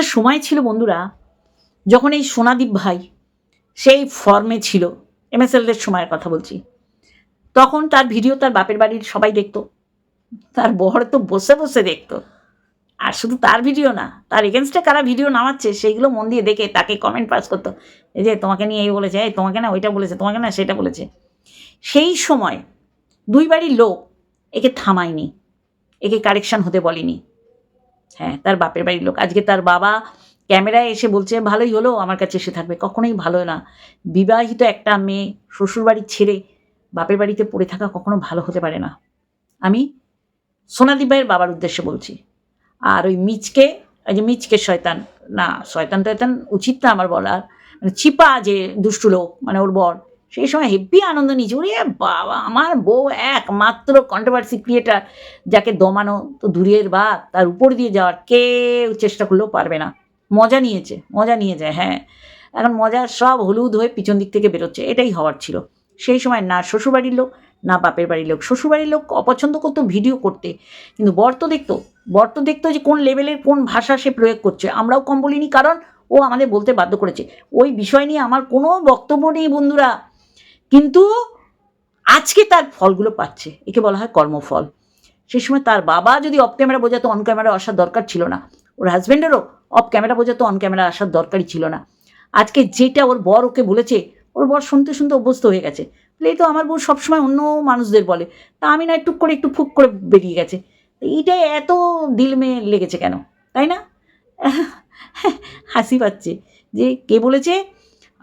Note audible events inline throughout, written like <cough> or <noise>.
একটা সময় ছিল বন্ধুরা, যখন এই সোনাদীপ ভাই সেই ফর্মে ছিল এমএসএলদের সময়ের কথা বলছি, তখন তার ভিডিও তার বাপের বাড়ির সবাই দেখতো। তার বর তো বসে বসে দেখতো। আর শুধু তার ভিডিও না, তার এগেনস্টে কারা ভিডিও নামাচ্ছে সেইগুলো মন দিয়ে দেখে তাকে কমেন্ট পাস করতো। এই যে তোমাকে নিয়ে এই বলেছে, এই তোমাকে না, ওইটা বলেছে, তোমাকে না, সেটা বলেছে। সেই সময় দুই বাড়ির লোক একে থামায়নি, একে কারেকশন হতে বলেনি। হ্যাঁ তার বাপের বাড়ির লোক। আজকে তার বাবা ক্যামেরায় এসে বলছে, ভালোই হলো, আমার কাছে এসে থাকবে। কখনোই ভালো না। বিবাহিত একটা মেয়ে শ্বশুর বাড়ি ছেড়ে বাপের বাড়িতে পড়ে থাকা কখনো ভালো হতে পারে না। আমি সোনাদীপ ভাইয়ের বাবার উদ্দেশ্যে বলছি। আর ওই মিচকে ওই যে মিচকে শয়তান, না, শয়তান টয়তান উচিত না আমার বলার। মানে ছিপা যে দুষ্টু লোক মানে ওর বর। সেই সময় হেব্বি আনন্দ নিয়েছে। ওরে বাবা, আমার বউ একমাত্র কন্ট্রোভার্সি ক্রিয়েটার যাকে দমানো তো দূরের বা তার উপর দিয়ে যাওয়ার কেউ চেষ্টা করলেও পারবে না। মজা নিয়েছে, মজা নিয়ে যায় হ্যাঁ। এখন মজা সব হলুদ হয়ে পিছন দিক থেকে বেরোচ্ছে, এটাই হওয়ার ছিল। সেই সময় না শ্বশুরবাড়ির লোক, না বাপের বাড়ির লোক। শ্বশুরবাড়ির লোক অপছন্দ করতো ভিডিও করতে, কিন্তু বর তো দেখতো, বর তো দেখতো যে কোন লেভেলের কোন ভাষা সে প্রয়োগ করছে। আমরাও কম বলিনি, কারণ ও আমাদের বলতে বাধ্য করেছে। ওই বিষয় নিয়ে আমার কোনো বক্তব্য নেই, বন্ধুরা। কিন্তু আজকে তার ফলগুলো পাচ্ছে। একে বলা হয় কর্মফল। সেই সময় তার বাবা যদি অফ ক্যামেরা বোঝাতো অন ক্যামেরা আসার দরকার ছিল না। ওর হাজব্যান্ডেরও অফ ক্যামেরা বোঝাতো অন ক্যামেরা আসার দরকারই ছিল না। আজকে যেটা ওর বর ওকে বলেছে, ওর বর শুনতে শুনতে অভ্যস্ত হয়ে গেছে। এই তো আমার বউ সবসময় অন্য মানুষদের বলে। তা আমি না একটু করে, একটু ফুক করে বেরিয়ে গেছে। এইটাই এত দিল মেয়ে লেগেছে কেন? তাই না? <laughs> হাসি পাচ্ছে যে কে বলেছে?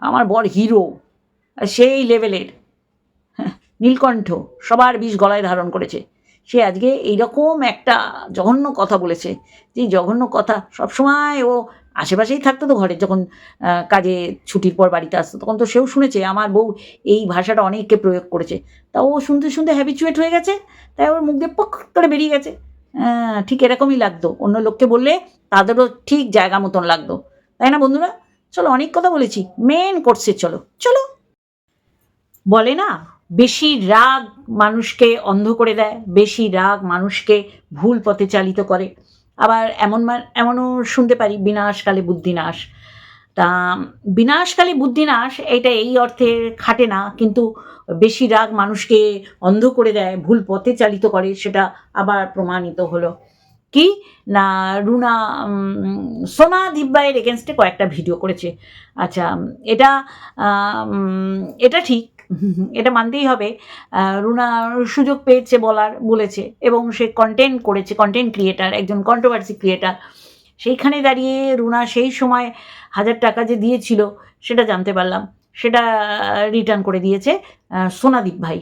আমার বর হিরো সেই লেভেলের হ্যাঁ, নীলকণ্ঠ সবার বিষ গলায় ধারণ করেছে। সে আজকে এইরকম একটা জঘন্য কথা বলেছে যে জঘন্য কথা সবসময় ও আশেপাশেই থাকতো তো ঘরে যখন কাজে ছুটির পর বাড়িতে আসতো তখন তো সেও শুনেছে আমার বউ এই ভাষাটা অনেককে প্রয়োগ করেছে। তা ও শুনতে শুনতে হ্যাবিচুয়েট হয়ে গেছে তাই ওর মুখ দিয়ে পক করে বেরিয়ে গেছে। হ্যাঁ, ঠিক এরকমই লাগতো অন্য লোককে বললে তাদেরও ঠিক জায়গা মতন লাগতো। তাই না বন্ধুরা? চলো অনেক কথা বলেছি মেন কোর্সে চলো চলো। বলে না, বেশি রাগ মানুষকে অন্ধ করে দেয়, বেশি রাগ মানুষকে ভুল পথে চালিত করে। আবার এমন এমনও শুনতে পারি, বিনাশকালে বুদ্ধিনাশ। তা, বিনাশকালে বুদ্ধিনাশ, এটা এই অর্থে খাটে না, কিন্তু বেশি রাগ মানুষকে অন্ধ করে দেয়, ভুল পথে চালিত করে, সেটা আবার প্রমাণিত হলো। কি? না, রুনা সোনা দিব্যায়ের এগেনস্টে কয়েকটা ভিডিও করেছে। আচ্ছা এটা এটা ঠিক <laughs> এটা মানতেই হবে। রুনা সুযোগ পেয়েছে বলার, বলেছে এবং সে কন্টেন্ট করেছে কন্টেন্ট ক্রিয়েটার একজন কন্ট্রোভার্সি ক্রিয়েটার সেইখানে দাঁড়িয়ে রুনা সেই সময় হাজার টাকা যে দিয়েছিল, সেটা জানতে পারলাম। সেটা রিটার্ন করে দিয়েছে সোনাদীপ ভাই।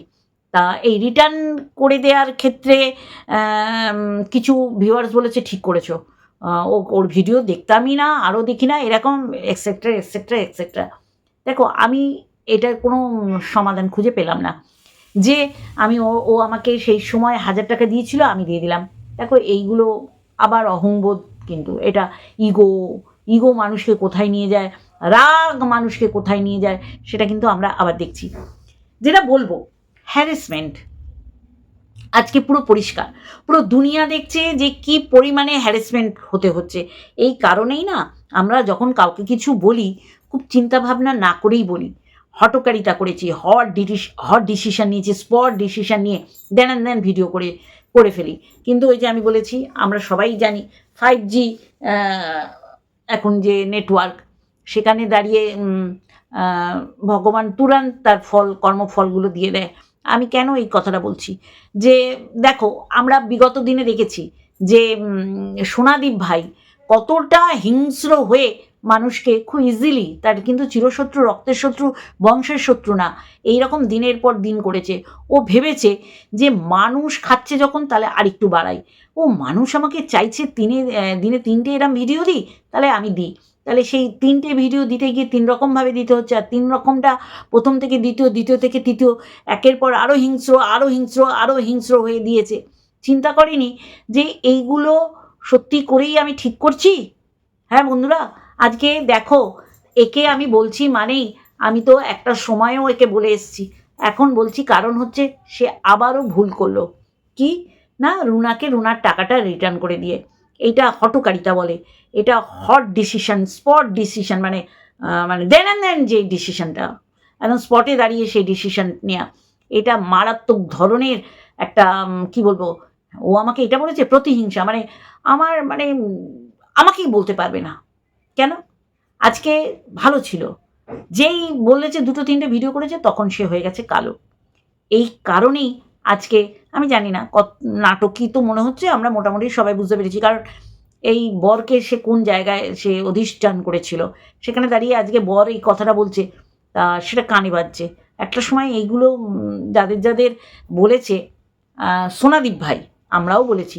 তা এই রিটার্ন করে দেওয়ার ক্ষেত্রে কিছু ভিউয়ার্স বলেছে, ঠিক করেছ। ও, ওর ভিডিও দেখতামই না, আরও দেখি না, এরকম এক্সেট্রা এক্সেট্রা এক্সেট্রা দেখো, আমি এটার কোনো সমাধান খুঁজে পেলাম না। যে আমি ও ও আমাকে সেই সময় হাজার টাকা দিয়েছিল, আমি দিয়ে দিলাম। দেখো, এইগুলো আবার অহংবোধ কিন্তু। এটা ইগো ইগো মানুষকে কোথায় নিয়ে যায়, রাগ মানুষকে কোথায় নিয়ে যায়, সেটা কিন্তু আমরা আবার দেখছি। যেটা বলব হ্যারেসমেন্ট আজকে পুরো পরিষ্কার। পুরো দুনিয়া দেখছে যে কি পরিমাণে হ্যারেসমেন্ট হতে হচ্ছে। এই কারণেই না, আমরা যখন কাউকে কিছু বলি, খুব চিন্তা ভাবনা না করেই বলি। হটকারিতা করেছি হট ডিসিশ হট ডিসিশন নিয়েছি স্পট ডিসিশন নিয়ে দেন অ্যান্ড দেন ভিডিও করে করে ফেলি। কিন্তু ওই যে আমি বলেছি, আমরা সবাই জানি ফাইভ জি এখন যে নেটওয়ার্ক সেখানে দাঁড়িয়ে ভগবান তুরান্ত তার ফল, কর্মফলগুলো দিয়ে দেয়। আমি কেন এই কথাটা বলছি? যে দেখো, আমরা বিগত দিনে দেখেছি যে সোনাদীপ ভাই কতটা হিংস্র হয়ে মানুষকে খুব ইজিলি তার কিন্তু চিরশত্রু, রক্তের শত্রু, বংশের শত্রু না। এই রকম দিনের পর দিন করেছে। ও ভেবেছে যে মানুষ খাচ্ছে যখন তাহলে আরেকটু বাড়াই। ও মানুষ আমাকে চাইছে তিনে দিনে তিনটে এরম ভিডিও দিই, তাহলে আমি দিই। তাহলে সেই তিনটে ভিডিও দিতে গিয়ে তিন রকমভাবে দিতে হচ্ছে। আর তিন রকমটা প্রথম থেকে দ্বিতীয় দ্বিতীয় থেকে তৃতীয়, একের পর আরও হিংস্র আরও হিংস্র আরও হিংস্র হয়ে দিয়েছে। চিন্তা করিনি যে এইগুলো সত্যি করেই আমি ঠিক করছি? হ্যাঁ বন্ধুরা? আজকে দেখো, একে আমি বলছি মানেই আমি তো একটা সময়ও একে বলে এসেছি। এখন বলছি কারণ হচ্ছে সে আবারও ভুল করল। কি? না, রুনাকে রুনার টাকাটা রিটার্ন করে দিয়ে। এইটা হটকারিতা বলে। এটা হট ডিসিশন স্পট ডিসিশন মানে মানে দেন অ্যান্ড দেন যে ডিসিশনটা একদম স্পটে দাঁড়িয়ে সেই ডিসিশন নেওয়া এটা মারাত্মক ধরনের একটা কি বলব, ও আমাকে এটা বলেছে প্রতিহিংসা। মানে আমার মানে আমাকেই বলতে পারবে না। কেন? আজকে ভালো ছিল। যেই বলেছে দুটো তিনটে ভিডিও করেছে, তখন সে হয়ে গেছে কালো। এই কারণেই আজকে আমি জানি না কত নাটকই তো মনে হচ্ছে, আমরা মোটামুটি সবাই বুঝতে পেরেছি। কারণ এই বরকে সে কোন জায়গায় সে অধিষ্ঠান করেছিল? সেখানে দাঁড়িয়ে আজকে বর এই কথাটা বলছে সেটা কানে বাজছে। একটা সময় এইগুলো যাদের যাদের বলেছে সোনাদীপ ভাই আমরাও বলেছি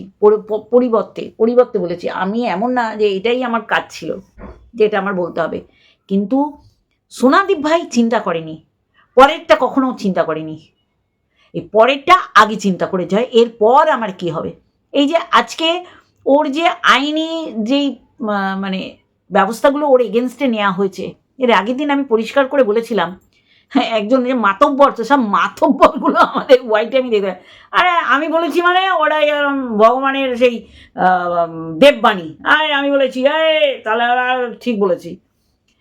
পরিবর্তে পরিবর্তে বলেছি, আমি এমন না যে এটাই আমার কাজ ছিল, যে এটা আমার বলতে হবে। কিন্তু সোনাদীপ ভাই চিন্তা করেনি, পরেরটা কখনো চিন্তা করেনি। এই পরেরটা আগে চিন্তা করে যায়, এরপর আমার কি হবে? এই যে আজকে ওর যে আইনি যেই মানে ব্যবস্থাগুলো ওর এগেনস্টে নেওয়া হয়েছে, এর আগের দিন আমি পরিষ্কার করে বলেছিলাম হ্যাঁ একজন যে মাতব্বর, তো সব মাতব্বরগুলো আমাদের হোয়াইটে আমি দেখবে আরে, আমি বলেছি মানে ওরা এরম ভগবানের সেই দেববাণী। আরে, আমি বলেছি আরে তাহলে আর ঠিক বলেছি।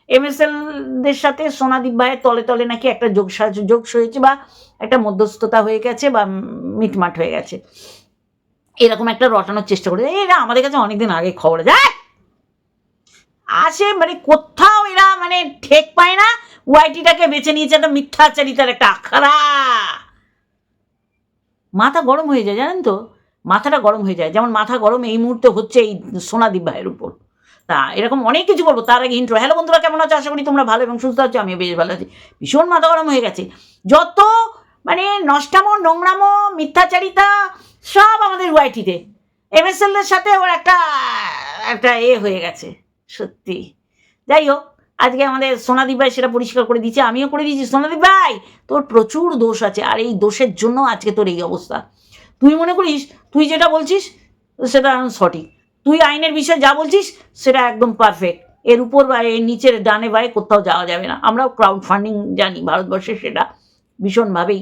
এম এস এমএসএলদের সাথে সোনাদীপ ভাইয়ের তলে তলে নাকি একটা যোগ যোগ হয়েছে বা একটা মধ্যস্থতা হয়ে গেছে বা মিটমাট হয়ে গেছে। এরকম একটা রটানোর চেষ্টা করে এরা আমাদের কাছে অনেকদিন আগে খবর যায় আসে মানে কোথাও এরা মানে ঠেক পায় না। ওয়াইটিটাকে বেছে নিয়েছে একটা মিথ্যাচারিতার একটা আখড়া। মাথা গরম হয়ে যায়, জানেন তো? মাথাটা গরম হয়ে যায়। যেমন মাথা গরম এই মুহূর্তে হচ্ছে এই সোনাদীপ ভাইয়ের উপর। তা এরকম অনেক কিছু বলব তার আগে ইন্ট্রো হ্যালো বন্ধুরা, কেমন আছো? আশা করি তোমরা ভালো এবং সুস্থ আছো। আমিও বেশ ভালো আছি। ভীষণ মাথা গরম হয়ে গেছে। যত মানে নষ্টামো, নোংরামো, মিথ্যাচারিতা সব আমাদের ওয়াইটিতে এমএসএলদের সাথে ওর একটা একটা এ হয়ে গেছে। সত্যি। যাই হোক আজকে আমাদের সোনাদীপ ভাই সেটা পরিষ্কার করে দিচ্ছে আমিও করে দিয়েছি। সোনাদীপ ভাই, তোর প্রচুর দোষ আছে, আর এই দোষের জন্য আজকে তোর এই অবস্থা। তুই মনে করিস, তুই যেটা বলছিস, সেটা সঠিক। তুই আইনের বিষয়ে যা বলছিস, সেটা একদম পারফেক্ট এর উপর বা এর নিচের ডানে বায়ে কোথাও যাওয়া যাবে না। আমরাও ক্রাউড ফান্ডিং জানি, ভারতবর্ষে সেটা ভীষণভাবেই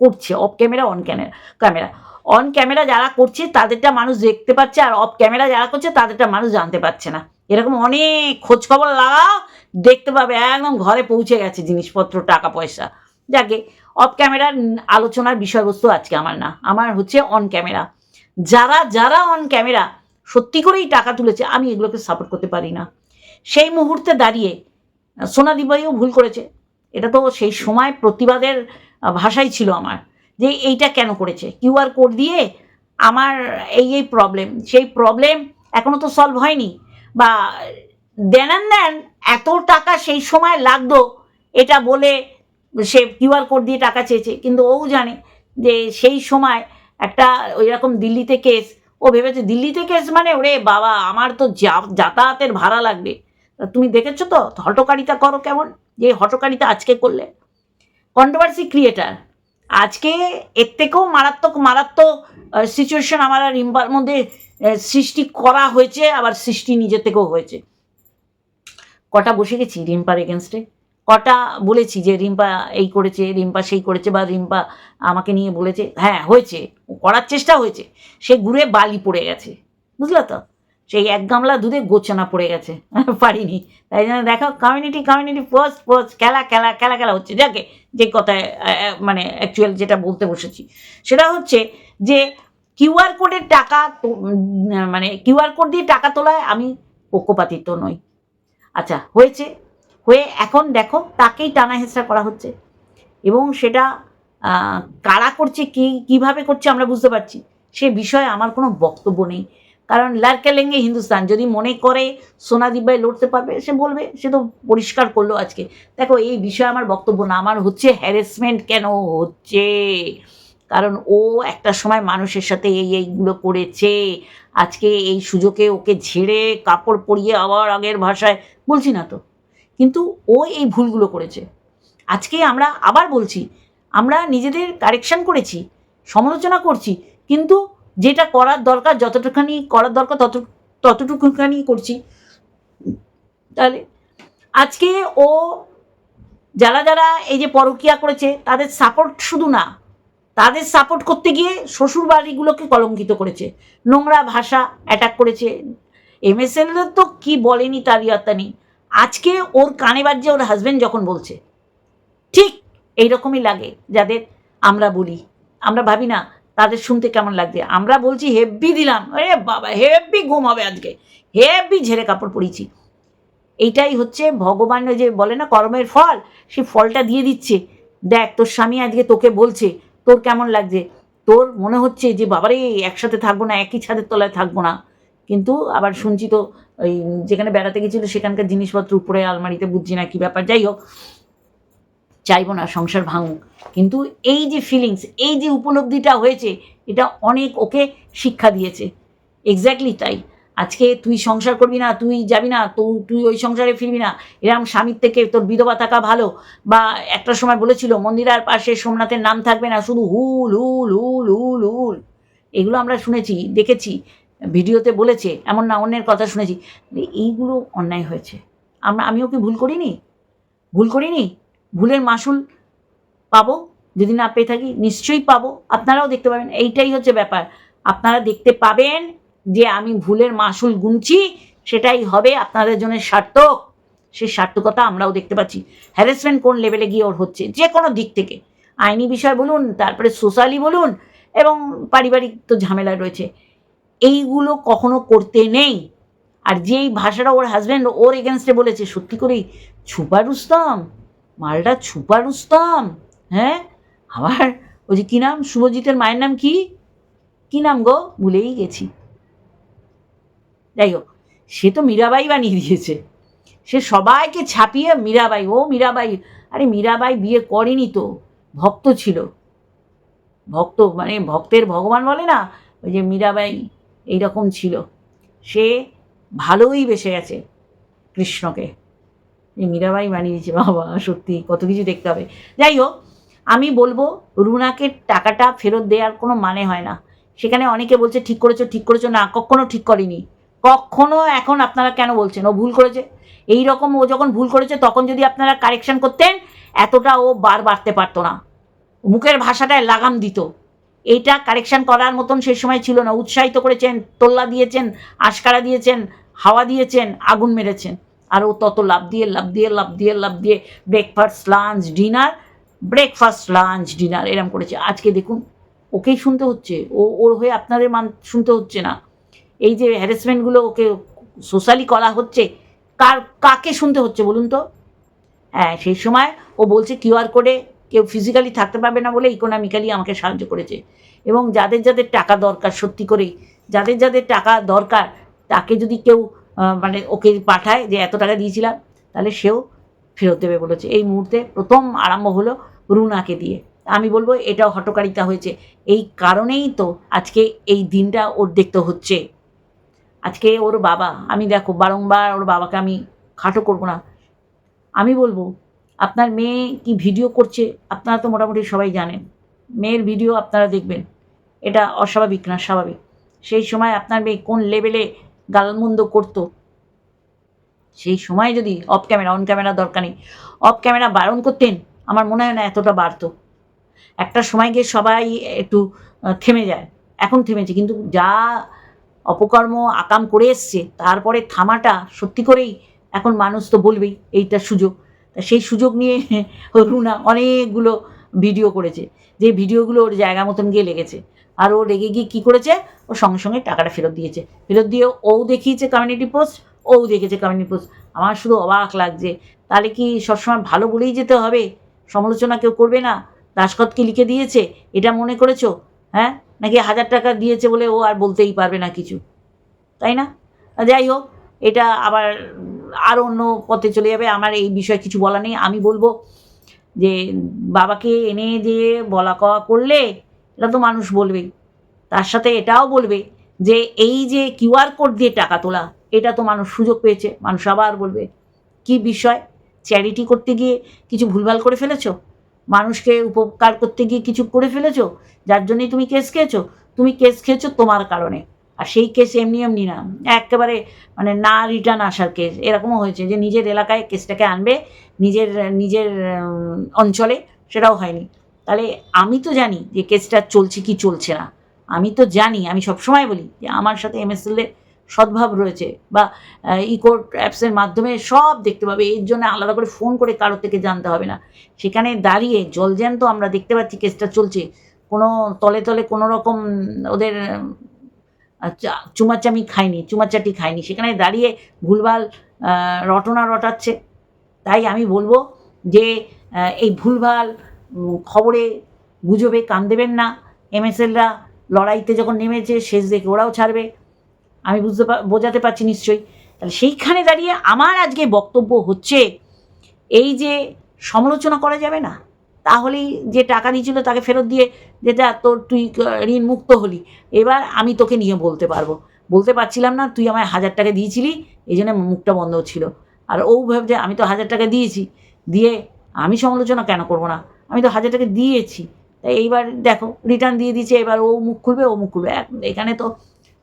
করছে। Off camera on camera camera on camera যারা করছে, তাদেরটা মানুষ দেখতে পাচ্ছে, আর অফ ক্যামেরা যারা করছে, তাদেরটা মানুষ জানতে পারছে না। এরকম অনেক খোঁজ খবর লাগাও, দেখতে পাবে, একদম ঘরে পৌঁছে গেছে জিনিসপত্র, টাকা, পয়সা। যাকে অফ ক্যামেরার আলোচনার বিষয়বস্তু আজকে আমার না, আমার হচ্ছে অন ক্যামেরা যারা যারা অন ক্যামেরা সত্যি করেই টাকা তুলেছে, আমি এগুলোকে সাপোর্ট করতে পারি না। সেই মুহূর্তে দাঁড়িয়ে সোনাদিবাইও ভুল করেছে। এটা তো সেই সময় প্রতিবাদের ভাষাই ছিল আমার, যে এইটা কেন করেছে? কিউআর কোড দিয়ে আমার এই এই প্রবলেম সেই প্রবলেম এখনও তো সলভ হয়নি। বা দেন দেন এত টাকা সেই সময় লাগতো, এটা বলে সে কিউআর কোড দিয়ে টাকা চেয়েছে। কিন্তু ও জানে যে সেই সময় একটা ওই রকম দিল্লিতে কেস ও ভেবেছে, দিল্লিতে কেস মানে ওরে বাবা, আমার তো যাতায়াতের ভাড়া লাগবে। তুমি দেখেছ তো? হটকারিতা করো কেমন? যে হটকারিতা আজকে করলে। কন্ট্রোভার্সি ক্রিয়েটার আজকে এর থেকেও মারাত্মক মারাত্মক সিচুয়েশন আমার আর রিম্পার মধ্যে সৃষ্টি করা হয়েছে, আবার সৃষ্টি নিজে থেকেও হয়েছে। কটা বসে গেছি রিম্পার এগেনস্টে কটা বলেছি যে রিম্পা এই করেছে, রিম্পা সেই করেছে, বা রিম্পা আমাকে নিয়ে বলেছে? হ্যাঁ হয়েছে। করার চেষ্টা হয়েছে। সে ঘুরে বালি পড়ে গেছে। বুঝলো তো? সেই এক গামলা দুধে গোছানা পড়ে গেছে। পারিনি। তাই জন্য দেখো কমিউনিটি কমিউনিটি ফার্স্ট ফার্স্ট খেলা খেলা খেলা খেলা হচ্ছে। যাকে যে কথায় মানে অ্যাকচুয়াল যেটা বলতে বসেছি। সেটা হচ্ছে যে কিউআর কোডের টাকা মানে কিউআর কোড দিয়ে টাকা তোলায় আমি পক্ষপাতিত্ব নই। আচ্ছা হয়েছে। হয়ে এখন দেখো, তাকেই টানা হেঁচড়া করা হচ্ছে। এবং সেটা কারা করছে, কি, কীভাবে করছে আমরা বুঝতে পারছি। সে বিষয়ে আমার কোনো বক্তব্য নেই। কারণ লারকে লেঙ্গে হিন্দুস্তান, যদি মনে করে সোনাদীপ লড়তে পারবে, সে বলবে, সে তো পরিষ্কার করল আজকে। দেখো, এই বিষয়ে আমার বক্তব্য না, আমার হচ্ছে হ্যারেসমেন্ট কেন হচ্ছে? কারণ ও একটা সময় মানুষের সাথে এই এইগুলো করেছে। আজকে এই সুযোগে ওকে ঝেড়ে কাপড় পরিয়ে আবার আগের ভাষায় বলছি না তো। কিন্তু ও এই ভুলগুলো করেছে। আজকে আমরা আবার বলছি, আমরা নিজেদের কারেকশন করেছি, সমালোচনা করছি, কিন্তু যেটা করার দরকার যতটুখানি করার দরকার, তত, ততটুকুখানি করছি। তাহলে আজকে ও, যারা যারা এই যে পরকিয়া করেছে, তাদের সাপোর্ট শুধু না তাদের সাপোর্ট করতে গিয়ে শ্বশুর বাড়িগুলোকে কলঙ্কিত করেছে। নোংরা ভাষা অ্যাটাক করেছে। এম এমএসএল তো কি বলেনি তার ইয়াত্তা নেই আজকে ওর কানে বাজছে, ওর হাজবেন্ড যখন বলছে। ঠিক এইরকমই লাগে যাদের আমরা বলি। আমরা ভাবি না তাদের শুনতে কেমন লাগছে। আমরা বলছি হেভি দিলাম। আরে বাবা হেভি ঘুম হবে আজকে। হেভি ঝেড়ে কাপড় পরিয়েছি। এইটাই হচ্ছে ভগবান যে বলে না, কর্মের ফল। সে ফলটা দিয়ে দিচ্ছে। দেখ, তোর স্বামী আজকে তোকে বলছে তোর কেমন লাগছে? তোর মনে হচ্ছে যে, বাবারে, একসাথে থাকব না, একই ছাদের তলায় থাকব না। কিন্তু আবার শুনছি তো, ওই যেখানে বেড়াতে গেছিল, সেখানকার জিনিসপত্র উপরে, আলমারিতে, বুঝছি না কী ব্যাপার, যাই হোক। চাইব না, সংসার ভাঙুক। কিন্তু এই যে ফিলিংস এই যে উপলব্ধিটা হয়েছে, এটা অনেক ওকে শিক্ষা দিয়েছে। এক্স্যাক্টলি তাই। আজকে তুই সংসার করবি না, তুই যাবি না, তো তুই ওই সংসারে ফিরবি না। এরম স্বামীর থেকে তোর বিধবা থাকা ভালো। বা একটা সময় বলেছিল, মন্দিরার পাশে সোমনাথের নাম থাকবে না, শুধু হুল হুল হুল হুল হুল। এগুলো আমরা শুনেছি, দেখেছি, ভিডিওতে বলেছে, এমন না, অন্যের কথা শুনেছি। এইগুলো অন্যায় হয়েছে। আমরা আমিও কি ভুল করিনি? ভুল করিনি? ভুলের মাসুল পাবো? যদি না পেয়ে থাকি, নিশ্চয়ই পাবো। আপনারাও দেখতে পাবেন। এইটাই হচ্ছে ব্যাপার। আপনারা দেখতে পাবেন যে আমি ভুলের মাসুল গুনছি, সেটাই হবে আপনাদের জন্য সার্থক। সেই সার্থকতা আমরাও দেখতে পাচ্ছি। হ্যারাসমেন্ট কোন লেভেলে গিয়ে ওর হচ্ছে? যে কোনো দিক থেকে। আইনি বিষয় বলুন, তারপরে সোশ্যালি বলুন, এবং পারিবারিক তো ঝামেলা রয়েছে। এইগুলো কখনো করতে নেই। আর যেই ভাষাটা ওর হাজব্যান্ড ওর এগেনস্টে বলেছে, সত্যি করেই ছুপা রুস্তম, মালটা ছুপা রুস্তম হ্যাঁ? আবার ওই যে কী নাম? শুভজিতের মায়ের নাম কি? কী নাম গো? ভুলেই গেছি। যাই হোক, সে তো মীরাবাই বানিয়ে দিয়েছে। সে সবাইকে ছাপিয়ে মীরাবাই, ও মীরাবাই, আরে মীরাবাই বিয়ে করেনি তো, ভক্ত ছিল। ভক্ত মানে ভক্তের ভগবান বলে না, ওই যে মীরাবাই এইরকম ছিল। সে ভালোই বেসে গেছে কৃষ্ণকে। এই মীরাবাই বানিয়ে দিয়েছে, বাবা, সত্যি, কত কিছু দেখতে হবে। যাই হোক, আমি বলব, রুনাকে টাকাটা ফেরত দেওয়ার কোনো মানে হয় না। সেখানে অনেকে বলছে, ঠিক করেছ ঠিক করেছ। না, কখনো ঠিক করেনি। কখনো এখন আপনারা কেন বলছেন? ও ভুল করেছে। এই রকম ও যখন ভুল করেছে, তখন যদি আপনারা কারেকশন করতেন, এতটা ও বার বাড়তে পারতো না। মুখের ভাষাটায় লাগাম দিত। এইটা কারেকশন করার মতন সেই সময় ছিল না। উৎসাহিত করেছেন, তোল্লা দিয়েছেন, আশকারা দিয়েছেন, হাওয়া দিয়েছেন, আগুন মেরেছেন। আর ও তত লাভ দিয়ে লাভ দিয়ে লাভ দিয়ে লাভ দিয়ে breakfast lunch dinner breakfast lunch dinner এরম করেছে। আজকে দেখুন, ওকেই শুনতে হচ্ছে। ও, ওর হয়ে আপনাদের মান শুনতে হচ্ছে না। এই যে হ্যারাসমেন্টগুলো ওকে সোশ্যালি করা হচ্ছে, কার, কাকে শুনতে হচ্ছে বলুন তো? হ্যাঁ সেই সময় ও বলছে কিউআর কোডে কেউ ফিজিক্যালি থাকতে পারবে না বলে ইকোনমিক্যালি আমাকে সাহায্য করেছে। এবং যাদের যাদের টাকা দরকার, সত্যি করেই, যাদের যাদের টাকা দরকার, তাকে যদি কেউ মানে ওকে পাঠায় যে এত টাকা দিয়েছিলাম, তাহলে সেও ফেরত দেবে বলেছে। এই মুহূর্তে প্রথম আরম্ভ হলো রুনাকে দিয়ে। আমি বলব এটাও হটকারিতা হয়েছে। এই কারণেই তো আজকে এই দিনটা ওর দেখতে হচ্ছে। আজকে ওর বাবা, আমি দেখো বারংবার ওর বাবাকে আমি খাটো করব না। আমি বলব, আপনার মেয়ে কি ভিডিও করছে, আপনারা তো মোটামুটি সবাই জানেন। মেয়ের ভিডিও আপনারা দেখবেন। এটা অস্বাভাবিক না, স্বাভাবিক। সেই সময় আপনার মেয়ে কোন লেভেলে গালমন্দ করতো? সেই সময় যদি অফ ক্যামেরা অন ক্যামেরা দরকার নেই। অফ ক্যামেরা বারণ করতেন, আমার মনে হয় না এতটা বাড়তো। একটা সময় গিয়ে সবাই একটু থেমে যায়। এখন থেমেছে, কিন্তু যা অপকর্ম আকাম করে এসছে, তারপরে থামাটা সত্যি করেই এখন মানুষ তো বলবেই এইটা সুযোগ। তা সেই সুযোগ নিয়ে <laughs> রুনা অনেকগুলো ভিডিও করেছে, যে ভিডিওগুলো ওর জায়গা মতন গিয়ে লেগেছে। আর ও রেগে গিয়ে কী করেছে? ও সঙ্গে সঙ্গে টাকাটা ফেরত দিয়েছে। ফেরত দিয়ে ও দেখিয়েছে কমিউনিটি পোস্ট ও দেখেছে কমিউনিটি পোস্ট আমার শুধু অবাক লাগছে। তাহলে কি সবসময় ভালো বলেই যেতে হবে? সমালোচনা কেউ করবে না? দাসকতকে লিখে দিয়েছে? এটা মনে করেছ? হ্যাঁ? নাকি হাজার টাকা দিয়েছে বলে ও আর বলতেই পারবে না কিছু। তাই না? যাই হোক, এটা আবার আর অন্য পথে চলে যাবে। আমার এই বিষয়ে কিছু বলা নেই। আমি বলব যে বাবাকে এনে দিয়ে বলা কওয়া করলে এটা তো মানুষ বলবেই তার সাথে এটাও বলবে যে এই যে কিউআর কোড দিয়ে টাকা তোলা, এটা তো মানুষ সুযোগ পেয়েছে। মানুষ আবার বলবে, কি বিষয়? চ্যারিটি করতে গিয়ে কিছু ভুলভাল করে ফেলেছো? মানুষকে উপকার করতে গিয়ে কিছু করে ফেলেছো? যার জন্যই তুমি কেস খেয়েছো? তুমি কেস খেয়েছো তোমার কারণে। আর সেই কেস এমনি এমনি না। একেবারে মানে না রিটার্ন আসার কেস এরকমও হয়েছে যে নিজের এলাকায় কেসটাকে আনবে, নিজের নিজের অঞ্চলে সেটাও হয়নি। তাহলে আমি তো জানি যে কেসটা চলছে কি চলছে না। আমি তো জানি, আমি সবসময় বলি যে আমার সাথে এমএসএল এর সদ্ভাব রয়েছে বা ই কোর্ট অ্যাপসের মাধ্যমে সব দেখতে পাবে, এর জন্য আলাদা করে ফোন করে কারও থেকে জানতে হবে না। সেখানে দাঁড়িয়ে জলজ্যান্ত আমরা দেখতে পাচ্ছি কেসটা চলছে। কোনো তলে তলে কোনো রকম ওদের চুমাচামি খায়নি, চুমাচাটি খায়নি। সেখানে দাঁড়িয়ে ভুলভাল রটনা রটাচ্ছে। তাই আমি বলব যে এই ভুলভাল খবরে গুজবে, কান দেবেন না। এমএসএলরা লড়াইতে যখন নেমেছে, শেষ দেখে ওরাও ছাড়বে। আমি বুঝতে বোঝাতে পারছি নিশ্চয়ই। তাহলে সেইখানে দাঁড়িয়ে আমার আজকে বক্তব্য হচ্ছে, এই যে সমালোচনা করা যাবে না, তাহলেই যে টাকা দিয়েছিল তাকে ফেরত দিয়ে যেটা তোর তুই ঋণ মুক্ত হলি, এবার আমি তোকে নিয়ে বলতে পারব। বলতে পারছিলাম না, তুই আমায় হাজার টাকা দিয়েছিলি, এই জন্য মুখটা বন্ধ ছিল। আর ও ভাবছে, আমি তো হাজার টাকা দিয়েছি, দিয়ে আমি সমালোচনা কেন করব না? আমি তো হাজার টাকা দিয়েছি। তাই এইবার দেখো রিটার্ন দিয়ে দিচ্ছে এবার ও মুখ খুলবে, ও মুখ খুলবে। এখানে তো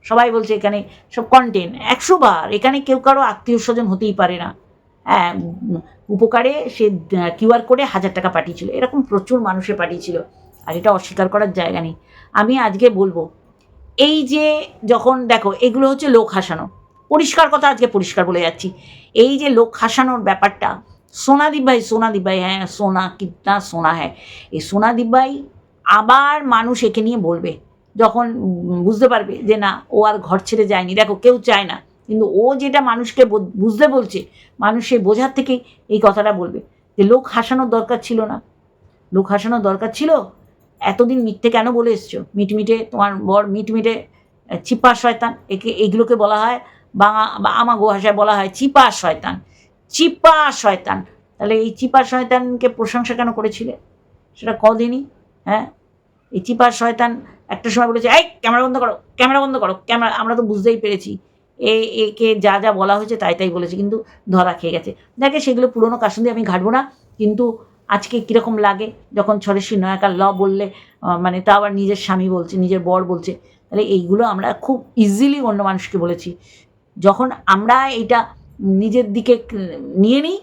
সবাই বলছে এখানে সব কন্টেন্ট একশো বার। এখানে কেউ কারও আত্মীয় স্বজন হতেই পারে না। হ্যাঁ উপকারে সে কিউআর করে হাজার টাকা পাঠিয়েছিল। এরকম প্রচুর মানুষে পাঠিয়েছিল। আর এটা অস্বীকার করার জায়গা নেই। আমি আজকে বলব, এই যে যখন দেখো, এগুলো হচ্ছে লোক হাসানো। পরিষ্কার কথা আজকে পরিষ্কার বলে যাচ্ছি। এই যে লোক হাসানোর ব্যাপারটা, সোনাদীপ ভাই সোনাদীপ ভাই হ্যাঁ সোনা কিতনা সোনা হ্যাঁ। এই সোনাদীপ ভাই আবার মানুষ একে নিয়ে বলবে। যখন বুঝতে পারবে যে না, ও আর ঘর ছেড়ে যায়নি। দেখো, কেউ চায় না। কিন্তু ও যেটা মানুষকে বুঝতে বলছে, মানুষ সেই বোঝার থেকেই এই কথাটা বলবে যে, লোক হাসানোর দরকার ছিল না। লোক হাসানোর দরকার ছিল? এতদিন মিথ্যে কেন বলে এসছো? মিটমিটে তোমার বর মিটমিটে চিপা শয়তান, একে এগুলোকে বলা হয়, বাঙা, বা আমাগো ভাষায় বলা হয় চিপা শয়তান। চিপা শয়তান। তাহলে এই চিপা শয়তানকে প্রশংসা কেন করেছিলে? সেটা কদিনই হ্যাঁ? এই চিপার শয়তান, একটা সময় বলেছে, এই, ক্যামেরা বন্ধ করো, ক্যামেরা বন্ধ করো, ক্যামেরা, আমরা তো বুঝতেই পেরেছি। এ, একে যা যা বলা হয়েছে তাই তাই বলেছে, কিন্তু ধরা খেয়ে গেছে। দেখে সেগুলো পুরনো কাসুন আমি ঘাটবো না, কিন্তু আজকে কীরকম লাগে যখন ছরেশ্বরী নয়াকার ল বললে মানে তা আবার নিজের স্বামী বলছে, নিজের বর বলছে, তাহলে এইগুলো আমরা খুব ইজিলি অন্য মানুষকে বলেছি। যখন আমরা এইটা নিজের দিকে নিয়ে নিই,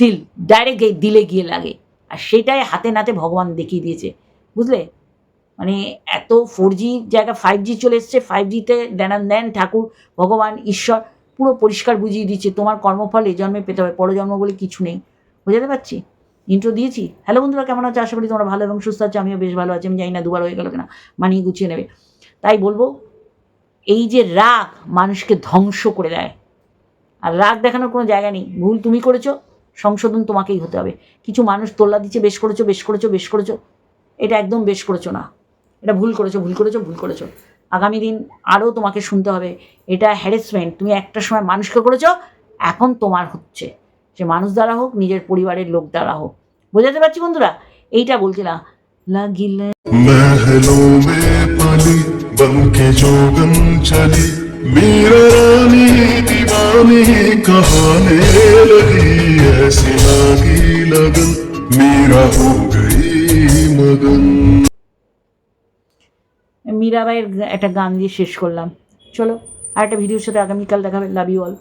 দিল ডাইরেক্ট দিলে গিয়ে লাগে। আর সেটাই হাতে নাতে ভগবান দেখিয়ে দিয়েছে। বুঝলে? মানে এত ফোর জি জায়গা ফাইভ জি চলে এসছে ফাইভ জিতে দেন দেন ঠাকুর, ভগবান, ঈশ্বর, পুরো পরিষ্কার বুঝিয়ে দিচ্ছে, তোমার কর্মফল এই জন্মে পেতে হবে, পরজন্ম বলে কিছু নেই। বোঝাতে পারছি? ইন্ট্রো দিয়েছি? হ্যালো বন্ধুরা, কেমন আছো? আশা করি তোমরা ভালো এবং সুস্থ আছো, আমিও বেশ ভালো আছি, আমি জানি না দুবার হয়ে গেল কিনা, মানিয়ে গুছিয়ে নেবে। তাই বলব, এই যে রাগ মানুষকে ধ্বংস করে দেয়, আর রাগ দেখানোর কোনো জায়গা নেই, ভুল তুমি করেছ, সংশোধন তোমাকেই হতে হবে। কিছু মানুষ তোল্লা দিচ্ছে, বেশ করেছ বেশ করেছ বেশ করেছ এটা একদম বেশ করেছো না এটা ভুল করেছো ভুল করেছো ভুল করেছো আগামী দিন আরও তোমাকে শুনতে হবে এটা হ্যারাসমেন্ট তুমি একটা সময় মানুষকে করেছো এখন তোমার হচ্ছে সে মানুষ দ্বারা হোক নিজের পরিবারের লোক দ্বারা হোক বোঝাতে পারছি বন্ধুরা এইটা বলছিলাম লাগিলে महलों में पली बन के जोगन चली मीरा रानी दीवानी कहाने लगी ऐसी लागी लगन मीरा हो गई मगन মীরাবাইয়ের একটা গান দিয়ে শেষ করলাম। চলো আর একটা ভিডিওর সাথে আগামীকাল দেখাবে লাভ ইউ অল